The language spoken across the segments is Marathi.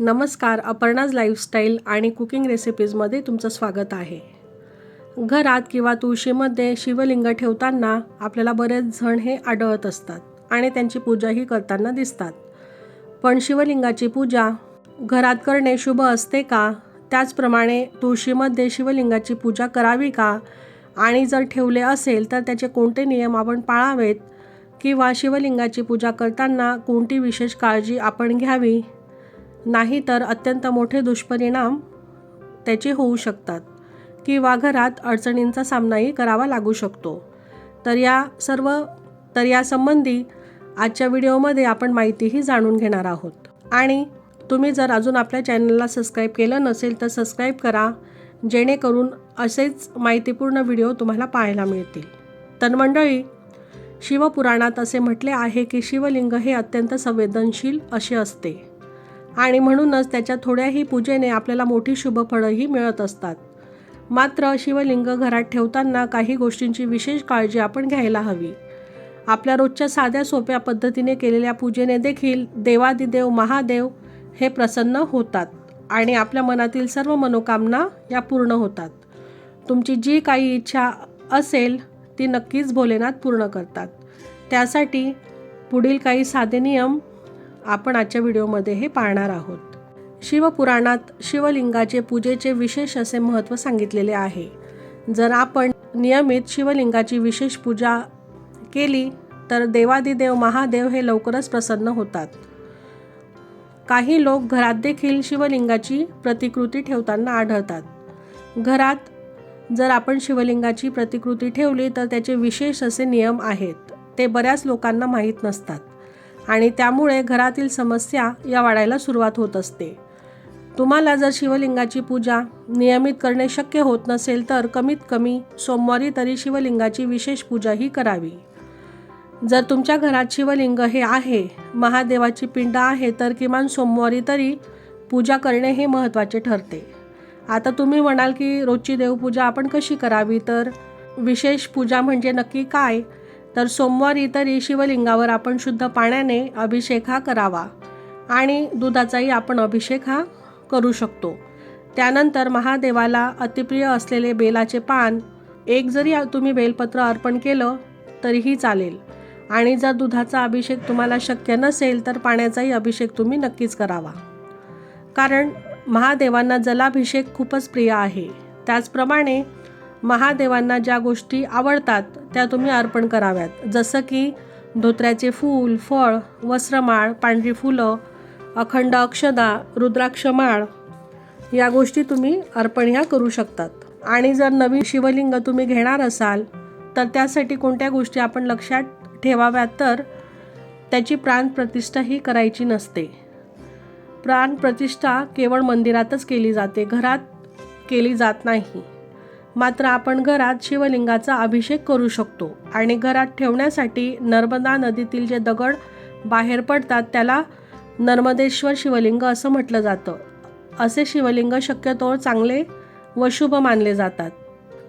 नमस्कार अपर्णाज लाईफस्टाईल आणि कुकिंग रेसिपीजमध्ये तुमचं स्वागत आहे. घरात किंवा तुळशीमध्ये शिवलिंग ठेवताना आपल्याला बरेच जण हे आढळत असतात आणि त्यांची पूजाही करताना दिसतात. पण शिवलिंगाची पूजा घरात करणे शुभ असते का? त्याचप्रमाणे तुळशीमध्ये शिवलिंगाची पूजा करावी का? आणि जर ठेवले असेल तर त्याचे कोणते नियम आपण पाळावेत? किंवा शिवलिंगाची पूजा करताना कोणती विशेष काळजी आपण घ्यावी? नाही तर अत्यंत मोठे दुष्परिणाम त्याचे होऊ शकतात किंवा घरात अडचणींचा सामनाही करावा लागू शकतो. तर या सर्व तर यासंबंधी आजच्या व्हिडिओमध्ये आपण माहितीही जाणून घेणार आहोत. आणि तुम्ही जर अजून आपल्या चॅनलला सबस्क्राईब केलं नसेल तर सबस्क्राईब करा जेणेकरून असेच माहितीपूर्ण व्हिडिओ तुम्हाला पाहायला मिळतील. तर मंडळी शिवपुराणात असे म्हटले आहे की शिवलिंग हे अत्यंत संवेदनशील असे असते. आणि म्हणूनच त्याच्या थोड्याही पूजेने आपल्याला मोठी शुभफळंही मिळत असतात. मात्र शिवलिंग घरात ठेवताना काही गोष्टींची विशेष काळजी आपण घ्यायला हवी. आपल्या रोजच्या साध्या सोप्या पद्धतीने केलेल्या पूजेने देखील देवादिदेव महादेव हे प्रसन्न होतात आणि आपल्या मनातील सर्व मनोकामना या पूर्ण होतात. तुमची जी काही इच्छा असेल ती नक्कीच भोलेनाथ पूर्ण करतात. त्यासाठी पुढील काही साधे नियम आपण आजच्या व्हिडिओमध्ये हे पाहणार आहोत. शिवपुराणात शिवलिंगाचे पूजेचे विशेष असे महत्त्व सांगितलेले आहे. जर आपण नियमित शिवलिंगाची विशेष पूजा केली तर देवादिदेव महादेव हे लवकरच प्रसन्न होतात. काही लोक घरात देखील शिवलिंगाची प्रतिकृती ठेवताना आढळतात. घरात जर आपण शिवलिंगाची प्रतिकृती ठेवली तर त्याचे विशेष असे नियम आहेत. ते बऱ्याच लोकांना माहीत नसतात. आणि त्यामुळे घरातील समस्या या वाढायला सुरुवात होत असते. तुम्हाला जर शिवलिंगाची पूजा नियमित करणे शक्य होत नसेल तर कमीत कमी सोमवारी तरी शिवलिंगाची विशेष पूजाही करावी. जर तुमच्या घरात शिवलिंग हे आहे महादेवाची पिंड आहे तर किमान सोमवारी तरी पूजा करणे हे महत्त्वाचे ठरते. आता तुम्ही म्हणाल की रोजची देवपूजा आपण कशी करावी? तर विशेष पूजा म्हणजे नक्की काय? तर सोमवारी तरी शिवलिंगावर आपण शुद्ध पाण्याने अभिषेक हा करावा आणि दुधाचाही आपण अभिषेक हा करू शकतो. त्यानंतर महादेवाला अतिप्रिय असलेले बेलाचे पान एक जरी तुम्ही बेलपत्र अर्पण केलं तरीही चालेल. आणि जर दुधाचा अभिषेक तुम्हाला शक्य नसेल तर पाण्याचाही अभिषेक तुम्ही नक्कीच करावा. कारण महादेवांना जलाभिषेक खूपच प्रिय आहे. त्याचप्रमाणे महादेवांना ज्या गोष्टी आवडतात त्या तुम्ही अर्पण कराव्यात. जसं की धोत्र्याचे फूल फळ वस्त्रमाळ पांढरी फुलं अखंड अक्षदा रुद्राक्षमाळ या गोष्टी तुम्ही अर्पण ह्या करू शकतात. आणि जर नवीन शिवलिंग तुम्ही घेणार असाल तर त्यासाठी कोणत्या गोष्टी आपण लक्षात ठेवाव्यात तर त्याची प्राणप्रतिष्ठा ही करायची नसते. प्राणप्रतिष्ठा केवळ मंदिरातच केली जाते घरात केली जात नाही. मात्र आपण घरात शिवलिंगाचा अभिषेक करू शकतो आणि घरात ठेवण्यासाठी नर्मदा नदीतील जे दगड बाहेर पडतात त्याला नर्मदेश्वर शिवलिंग असं म्हटलं जातं. असे शिवलिंग शक्यतो चांगले व शुभ मानले जातात.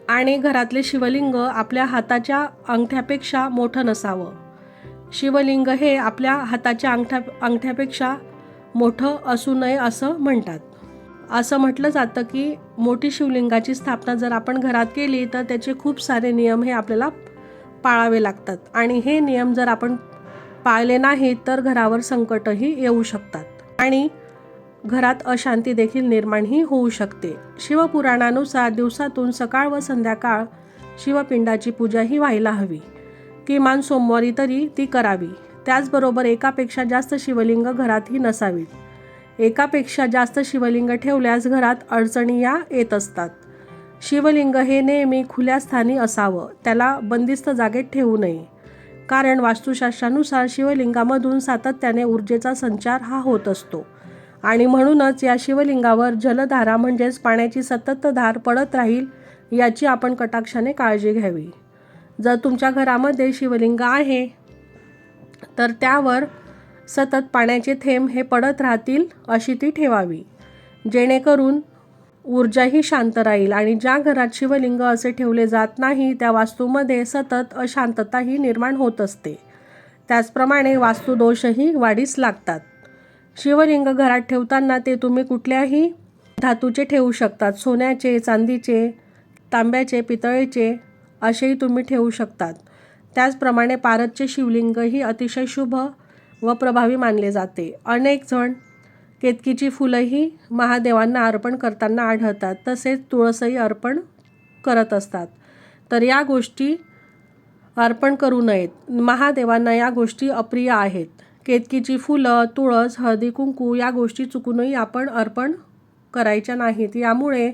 आणि घरातले शिवलिंग आपल्या हाताच्या अंगठ्यापेक्षा मोठं नसावं. शिवलिंग हे आपल्या हाताच्या अंगठ्या अंगठ्यापेक्षा मोठं असू नये असं म्हणतात. असं म्हटलं जातं की मोठी शिवलिंगाची स्थापना जर आपण घरात केली तर त्याचे खूप सारे नियम हे आपल्याला पाळावे लागतात. आणि हे नियम जर आपण पाळले नाही तर घरावर संकटही येऊ शकतात. आणि घरात अशांती देखील निर्माणही होऊ शकते. शिवपुराणानुसार दिवसातून सकाळ व संध्याकाळ शिवपिंडाची पूजा ही व्हायला हवी. किमान सोमवारी तरी ती करावी. त्याचबरोबर एकापेक्षा जास्त शिवलिंग घरातही नसावीत. एकापेक्षा जास्त शिवलिंग ठेवल्यास घरात अडचणी या येत असतात. शिवलिंग हे नेहमी खुल्या स्थानी असावं त्याला बंदिस्त जागेत ठेवू नये. कारण वास्तुशास्त्रानुसार शिवलिंगामधून सातत्याने ऊर्जेचा संचार हा होत असतो. आणि म्हणूनच या शिवलिंगावर जलधारा म्हणजेच पाण्याची सतत धार पडत राहील याची आपण कटाक्षाने काळजी घ्यावी. जर तुमच्या घरामध्ये शिवलिंग आहे तर त्यावर सतत पाण्याचे थेंब हे पडत राहतील अशी ती ठेवावी. जेणेकरून ऊर्जाही शांत राहील आणि ज्या घरात शिवलिंग असे ठेवले जात नाही त्या वास्तूमध्ये सतत अशांतताही निर्माण होत असते. त्याचप्रमाणे वास्तुदोषही वाढीस लागतात. शिवलिंग घरात ठेवताना ते तुम्ही कुठल्याही धातूचे ठेवू शकतात सोन्याचे चांदीचे तांब्याचे पितळेचे असेही तुम्ही ठेवू शकतात. त्याचप्रमाणे पारदचे शिवलिंगही अतिशय शुभ व प्रभावी मानले जाते. अनेक जण केतकीची फुलंही महादेवांना अर्पण करताना आढळतात तसेच तुळसही अर्पण करत असतात. तर या गोष्टी अर्पण करू नयेत. महादेवांना या गोष्टी अप्रिय आहेत. केतकीची फुलं तुळस हळदी कुंकू या गोष्टी चुकूनही आपण अर्पण करायच्या नाहीत. यामुळे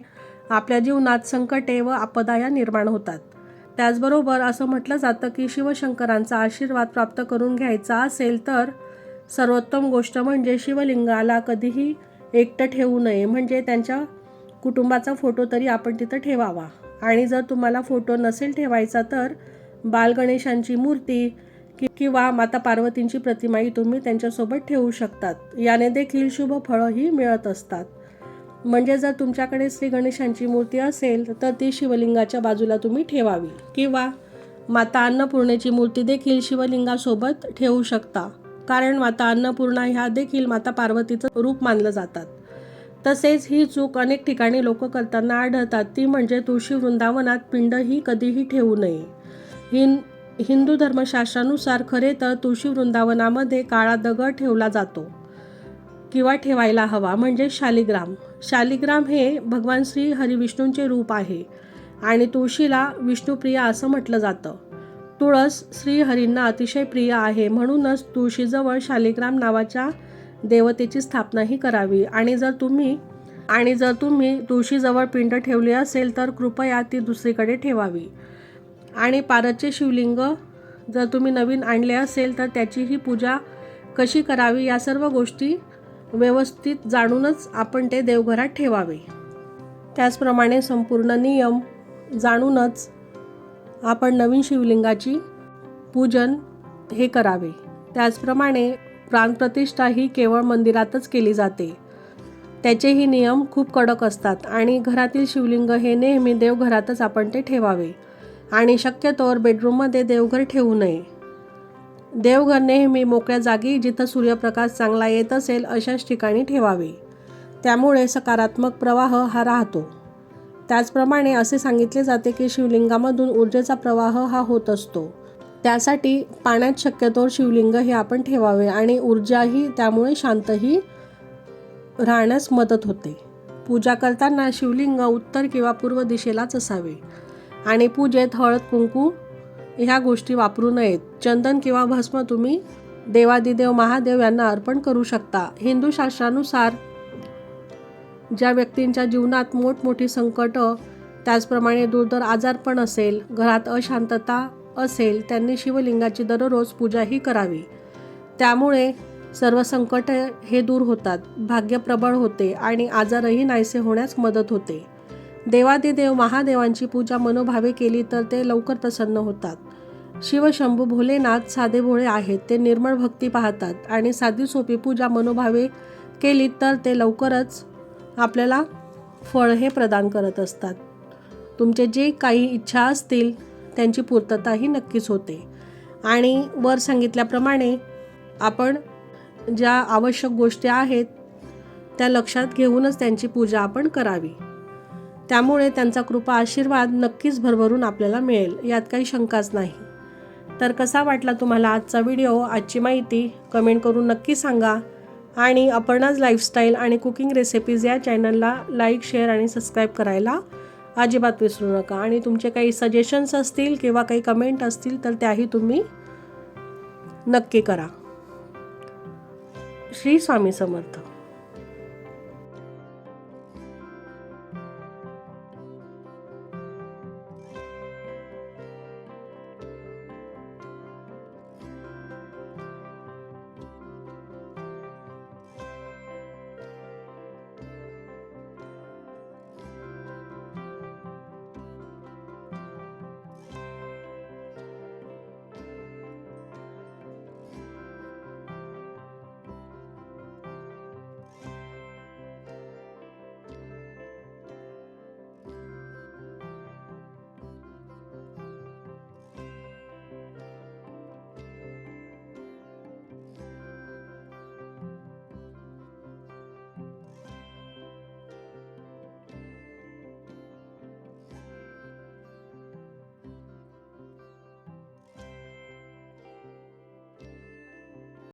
आपल्या जीवनात संकटे व आपदाया निर्माण होतात. त्याचबरोबर असं म्हटलं जातं की शिवशंकरांचा आशीर्वाद प्राप्त करून घ्यायचा असेल तर सर्वोत्तम गोष्ट म्हणजे शिवलिंगाला कधीही एकटं ठेवू नये. म्हणजे त्यांच्या कुटुंबाचा फोटो तरी आपण तिथं ठेवावा. आणि जर तुम्हाला फोटो नसेल ठेवायचा तर बालगणेशांची मूर्ती कि किंवा माता पार्वतींची प्रतिमाही तुम्ही त्यांच्यासोबत ठेवू शकतात. याने देखील शुभ फळंही मिळत असतात. म्हणजे जर तुमच्याकडे श्री गणेशांची मूर्ती असेल तर ती शिवलिंगाच्या बाजूला तुम्ही ठेवावी. किंवा माता अन्नपूर्णेची मूर्ती देखील शिवलिंगासोबत ठेवू शकता. कारण माता अन्नपूर्णा ह्या देखील माता पार्वतीचं रूप मानलं जातात. तसेच ही चूक अनेक ठिकाणी लोक करताना आढळतात. ती म्हणजे तुळशी वृंदावनात पिंडही कधीही ठेवू नये. हिं हिंदू धर्मशास्त्रानुसार खरे तर तुळशी वृंदावनामध्ये काळा दगड ठेवला जातो. किंवा ठेवायला हवा म्हणजे शालिग्राम. शालिग्राम हे भगवान श्री हरिविष्णूंचे रूप आहे आणि तुळशीला विष्णुप्रिया असं म्हटलं जातं. तुळस श्रीहरींना अतिशय प्रिय आहे म्हणूनच तुळशीजवळ शालिग्राम नावाच्या देवतेची स्थापनाही करावी. आणि जर तुम्ही आणि जर तुम्ही तुळशीजवळ पिंड ठेवली असेल तर कृपया ती दुसरीकडे ठेवावी. आणि पारदचे शिवलिंग जर तुम्ही नवीन आणले असेल तर त्याचीही पूजा कशी करावी या सर्व गोष्टी व्यवस्थित जाणूनच आपण ते देवघरात ठेवावे. त्याचप्रमाणे संपूर्ण नियम जाणूनच आपण नवीन शिवलिंगाची पूजन हे करावे. त्याचप्रमाणे प्राणप्रतिष्ठा ही केवळ मंदिरातच केली जाते. त्याचेही नियम खूप कडक असतात आणि घरातील शिवलिंग हे नेहमी देवघरातच आपण ते ठेवावे. आणि शक्यतोवर बेडरूममध्ये देवघर ठेवू नये. देवघर नेहमी मोकळ्या जागी जिथं सूर्यप्रकाश चांगला येत असेल अशाच ठिकाणी ठेवावे. त्यामुळे सकारात्मक प्रवाह हा राहतो. त्याचप्रमाणे असे सांगितले जाते की शिवलिंगामधून ऊर्जेचा प्रवाह हा होत असतो. त्यासाठी पाण्यात शक्यतोवर शिवलिंग हे आपण ठेवावे आणि ऊर्जाही त्यामुळे शांतही राहण्यास मदत होते. पूजा करताना शिवलिंग उत्तर किंवा पूर्व दिशेलाच असावे. आणि पूजेत हळद कुंकू ह्या गोष्टी वापरू नयेत. चंदन किंवा भस्म तुम्ही देवादिदेव महादेव यांना अर्पण करू शकता. हिंदू शास्त्रानुसार ज्या व्यक्तींच्या जीवनात मोठमोठी संकट त्याचप्रमाणे दुर्धर आजारपण असेल घरात अशांतता असेल त्यांनी शिवलिंगाची दररोज पूजाही करावी. त्यामुळे सर्व संकट हे दूर होतात भाग्य प्रबळ होते आणि आजारही नाहीसे होण्यास मदत होते. देवादिदेव महादेवांची पूजा मनोभावे केली तर ते लवकर प्रसन्न होतात. शिवशंभू भोलेनाथ साधे भोळे आहेत. ते निर्मळ भक्ती पाहतात आणि साधी सोपी पूजा मनोभावे केली तर ते लवकरच आपल्याला फळ हे प्रदान करत असतात. तुमचे जे काही इच्छा असतील त्यांची पूर्तताही नक्कीच होते. आणि वर सांगितल्याप्रमाणे आपण ज्या आवश्यक गोष्टी आहेत त्या लक्षात घेऊनच त्यांची पूजा आपण करावी. त्यामुळे त्यांचा कृपा आशीर्वाद नक्कीच भरभरून आपल्याला मिळेल. यात काही शंकाच नाही. तर कसा वाटला तुम्हाला आजचा व्हिडिओ आजची माहिती कमेंट करून नक्की सांगा. आणि अपर्णाज लाईफस्टाईल आणि कुकिंग रेसिपीज या चॅनलला लाईक शेअर आणि सबस्क्राईब करायला अजिबात विसरू नका. आणि तुमचे काही सजेशन्स असतील किंवा काही कमेंट असतील तर त्याही तुम्ही नक्की करा. श्री स्वामी समर्थ.